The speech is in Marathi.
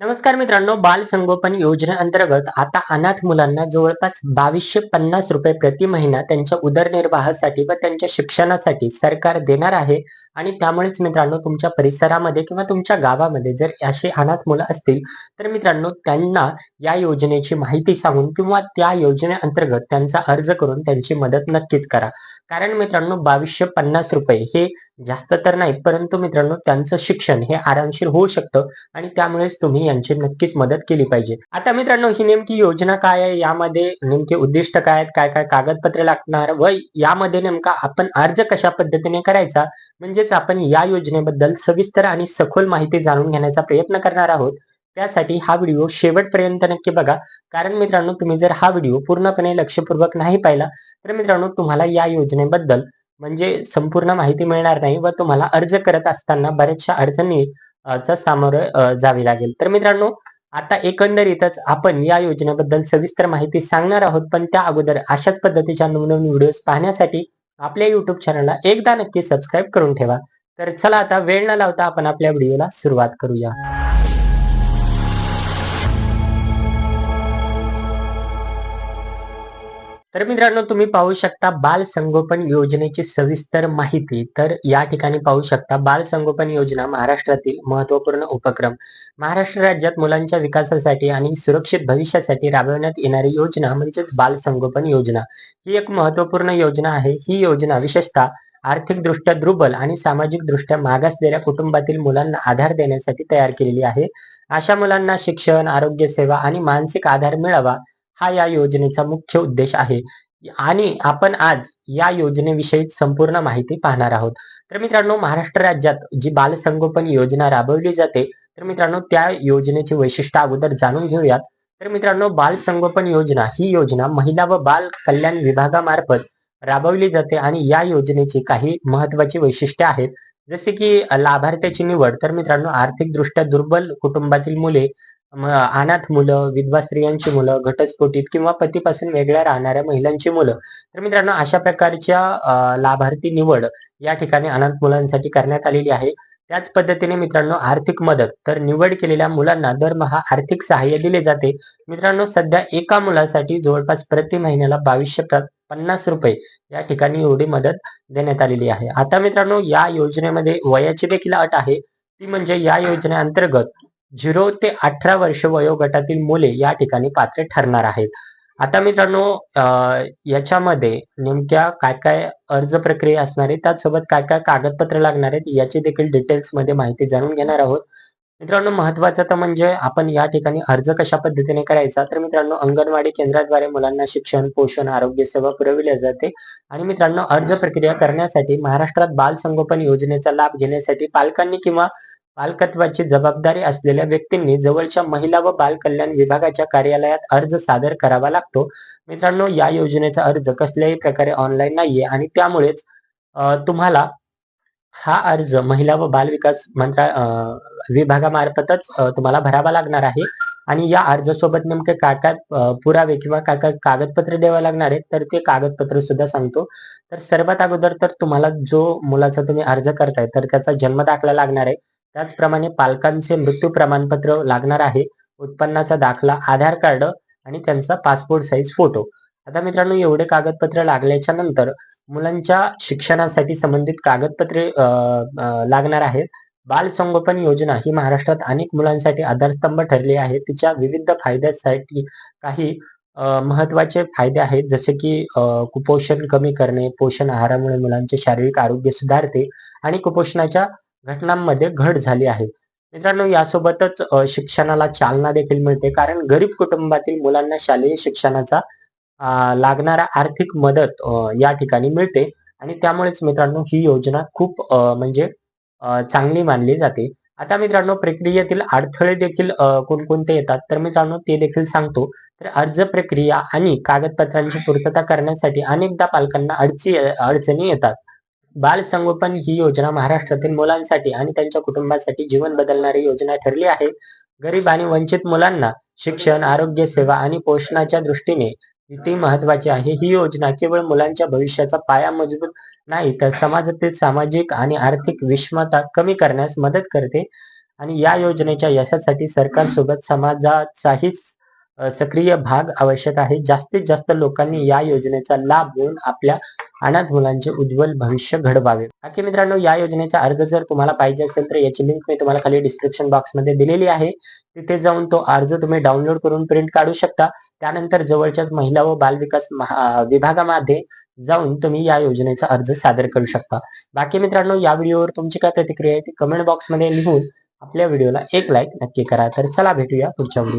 नमस्कार मित्रांनो बाल संगोपन योजनेअंतर्गत आता अनाथ मुलांना जवळपास बावीसशे पन्नास रुपये प्रति महिना त्यांच्या उदरनिर्वाहासाठी व त्यांच्या शिक्षणासाठी सरकार देणार आहे. आणि त्यामुळेच मित्रांनो तुमच्या परिसरामध्ये किंवा तुमच्या गावामध्ये जर असे अनाथ मुलं असतील तर मित्रांनो त्यांना या योजनेची माहिती सांगून किंवा त्या योजनेअंतर्गत त्यांचा अर्ज करून त्यांची मदत नक्कीच करा. कारण मित्रांनो बावीसशे पन्नास रुपये हे जास्त तर नाही परंतु मित्रांनो त्यांचं शिक्षण हे आरामशीर होऊ शकतं. आणि त्यामुळेच तुम्ही यांची नक्कीच मदत केली पाहिजे. आता मित्रांनो ही नेमकी योजना काय आहे? यामध्ये नेमके उद्दिष्ट काय आहेत? काय काय कागदपत्रे लागणार? व यामध्ये नेमका आपण अर्ज कशा पद्धतीने करायचा? म्हणजेच आपण या योजनेबद्दल सविस्तर आणि सखोल माहिती जाणून घेण्याचा प्रयत्न करणार आहोत. त्यासाठी हा व्हिडिओ शेवटपर्यंत नक्की बघा. कारण मित्रांनो तुम्ही जर हा व्हिडिओ पूर्णपणे लक्षपूर्वक नाही पाहिला तर मित्रांनो तुम्हाला या योजनेबद्दल म्हणजे संपूर्ण माहिती मिळणार नाही व तुम्हाला अर्ज करत असताना बऱ्याचशा अडचणी चा सामोरं जावे लागेल. तर मित्रांनो आता एकंदरीतच आपण या योजनेबद्दल सविस्तर माहिती सांगणार आहोत पण त्या अगोदर अशाच पद्धतीच्या नवनवीन व्हिडिओज पाहण्यासाठी आपल्या युट्यूब चॅनलला एकदा नक्की सबस्क्राईब करून ठेवा. तर चला आता वेळ न लावता आपण आपल्या व्हिडिओला सुरुवात करूया. तर मित्रांनो तुम्ही पाहू शकता बाल संगोपन योजनेची सविस्तर माहिती. तर या ठिकाणी पाहू शकता बाल संगोपन योजना महाराष्ट्रातील महत्त्वपूर्ण उपक्रम. महाराष्ट्र राज्यात मुलांच्या विकासासाठी आणि सुरक्षित भविष्यासाठी राबवण्यात येणारी योजना म्हणजेच बाल संगोपन योजना. ही एक महत्त्वपूर्ण योजना आहे. ही योजना विशेषतः आर्थिकदृष्ट्या दुर्बल आणि सामाजिक दृष्ट्या मागासलेल्या कुटुंबातील मुलांना आधार देण्यासाठी तयार केलेली आहे. अशा मुलांना शिक्षण आरोग्य सेवा आणि मानसिक आधार मिळावा. हा या योजनेचा मुख्य उद्देश आहे. आणि आपण आज या योजनेविषयी संपूर्ण माहिती पाहणार आहोत. तर मित्रांनो महाराष्ट्र राज्यात जी बालसंगोपन योजना राबवली जाते तर मित्रांनो त्या योजनेची वैशिष्ट्य अगोदर जाणून घेऊयात. तर मित्रांनो बालसंगोपन योजना ही योजना महिला व बाल कल्याण विभागामार्फत राबवली जाते आणि या योजनेची काही महत्वाची वैशिष्ट्ये आहेत. जसे की लाभार्थ्याची निवड तर मित्रांनो आर्थिकदृष्ट्या दुर्बल कुटुंबातील मुले म- अनाथ मुलं विधवा स्त्रियांची मुलं घटस्फोटित किंवा पतीपासून वेगळ्या राहणाऱ्या महिलांची मुलं. तर मित्रांनो अशा प्रकारच्या अ, लाभार्थी निवड या ठिकाणी अनाथ मुलांसाठी करण्यात आलेली आहे. त्याच पद्धतीने मित्रांनो आर्थिक मदत. तर निवड केलेल्या मुलांना दरमहा आर्थिक सहाय्य दिले जाते. मित्रांनो सध्या एका मुलासाठी जवळपास प्रति महिन्याला बावीसशे प- पन्नास रुपये या ठिकाणी एवढी मदत देण्यात आलेली आहे. आता मित्रांनो या योजनेमध्ये वयाची देखील अट आहे. ती म्हणजे या योजनेअंतर्गत झिरो ते अठरा वर्ष वयोगटातील मुले या ठिकाणी पात्र ठरणार आहेत. आता मित्रांनो याच्यामध्ये नेमक्या काय काय अर्ज प्रक्रिया असणार आहे त्यासोबत काय काय कागदपत्र लागणार आहेत याची देखील डिटेल्समध्ये माहिती जाणून घेणार आहोत. मित्रांनो महत्वाचं तर म्हणजे आपण या ठिकाणी अर्ज कशा पद्धतीने करायचा तर मित्रांनो अंगणवाडी केंद्राद्वारे मुलांना शिक्षण पोषण आरोग्य सेवा पुरविल्या जाते. आणि मित्रांनो अर्ज प्रक्रिया करण्यासाठी महाराष्ट्रात बाल संगोपन योजनेचा लाभ घेण्यासाठी पालकांनी किंवा पालकत्वाची जबाबदारी असलेल्या व्यक्तींनी जवळच्या महिला व बाल कल्याण विभागाच्या कार्यालयात अर्ज सादर करावा लागतो. मित्रांनो या योजनेचा अर्ज कसल्याही प्रकारे ऑनलाईन नाहीये आणि त्यामुळेच तुम्हाला हा अर्ज महिला व बाल विकास मंत्रा विभागामार्फतच तुम्हाला भरावा लागणार आहे. आणि या अर्जासोबत नेमके काय काय पुरावे किंवा काय काय कागदपत्रे द्यावे लागणार आहेत तर ते कागदपत्र सुद्धा सांगतो. तर सर्वात अगोदर तर तुम्हाला जो मुलाचा तुम्ही अर्ज करताय तर त्याचा जन्म दाखला लागणार आहे. त्याचप्रमाणे पालकांचे मृत्यू प्रमाणपत्र लागणार आहे. उत्पन्नाचा दाखला आधार कार्ड आणि त्यांचा पासपोर्ट साईज फोटो आता मित्रांनो एवढे कागदपत्र लागल्याच्या नंतर मुलांच्या शिक्षणासाठी संबंधित कागदपत्रे लागणार आहेत. बाल संगोपन योजना ही महाराष्ट्रात अनेक मुलांसाठी आधारस्तंभ ठरली आहे. तिच्या विविध फायद्यासाठी काही महत्त्वाचे फायदे आहेत. जसे की कुपोषण कमी करणे पोषण आहारामुळे मुलांचे शारीरिक आरोग्य सुधारते आणि कुपोषणाच्या घटनांमध्ये घट झाली आहे. मित्रांनो यासोबतच शिक्षणाला चालना देखील मिळते. कारण गरीब कुटुंबातील मुलांना शालेय शिक्षणाचा लागणारा आर्थिक मदत या ठिकाणी मिळते. आणि त्यामुळेच मित्रांनो ही योजना खूप म्हणजे चांगली मानली जाते. आता मित्रांनो प्रक्रियेतील अडथळे देखील कोणकोणते येतात? तर मित्रांनो ते देखील सांगतो. तर अर्ज प्रक्रिया आणि कागदपत्रांची पूर्तता करण्यासाठी अनेकदा पालकांना अडची अडचणी येतात. बाल संगोपन ही योजना महाराष्ट्रातील मुलांसाठी आणि त्यांच्या कुटुंबासाठी जीवन बदलणारी योजना ठरली आहे. गरीब आणि वंचित मुलांना शिक्षण आरोग्य सेवा आणि पोषणाच्या दृष्टीने किती महत्वाची आहे? ही योजना केवळ मुलांच्या भविष्याचा पाया मजबूत नाही तर समाजातील सामाजिक आणि आर्थिक विषमता कमी करण्यास मदत करते. आणि या योजनेच्या यशासाठी सरकारसोबत समाजाचाहीच समाजाचाही सक्रिय भाग आवश्यक आहे. जास्तीत जास्त लोकांनी या योजनेचा लाभ घेऊन आपल्या अनाथ मुलांचे उज्ज्वल भविष्य घडवावे. बाकी मित्रांनो या योजनेचा अर्ज जर तुम्हाला पाहिजे असेल तर याची लिंक मी तुम्हाला खाली डिस्क्रिप्शन बॉक्समध्ये दिलेली आहे. तिथे जाऊन तो अर्ज तुम्ही डाउनलोड करून प्रिंट काढू शकता. त्यानंतर जवळच्याच महिला व बालविकास महा- विभागामध्ये जाऊन तुम्ही या योजनेचा अर्ज सादर करू शकता. बाकी मित्रांनो या व्हिडिओवर तुमची काय प्रतिक्रिया आहे ती कमेंट बॉक्समध्ये लिहून आपल्या व्हिडिओला एक लाईक नक्की करा. तर चला भेटूया पुढच्या व्हिडिओ